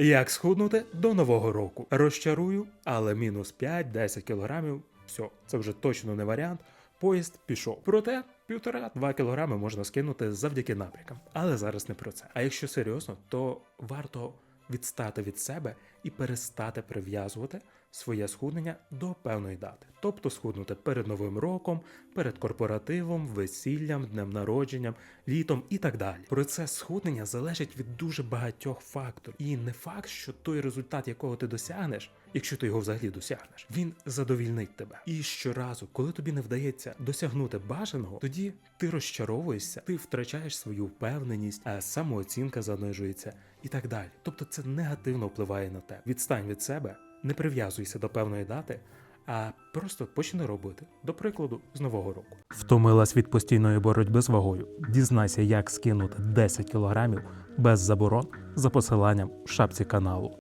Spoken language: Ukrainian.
Як схуднути до нового року? Розчарую, але мінус 5-10 кілограмів. Все, це вже точно не варіант. Поїзд пішов. Проте півтора-два кілограми можна скинути завдяки напрямкам. Але зараз не про це. А якщо серйозно, то варто відстати від себе і перестати прив'язувати своє схуднення до певної дати. Тобто схуднути перед новим роком, перед корпоративом, весіллям, днем народженням, літом і так далі. Процес схуднення залежить від дуже багатьох факторів. І не факт, що той результат, якого ти досягнеш, якщо ти його взагалі досягнеш, він задовільнить тебе. І щоразу, коли тобі не вдається досягнути бажаного, тоді ти розчаровуєшся, ти втрачаєш свою впевненість, а самооцінка занижується і так далі. Тобто це негативно впливає на тебе. Відстань від себе, не прив'язуйся до певної дати. А просто почни робити, до прикладу, з нового року. Втомилась від постійної боротьби з вагою. Дізнайся, як скинути 10 кілограмів без заборон за посиланням в шапці каналу.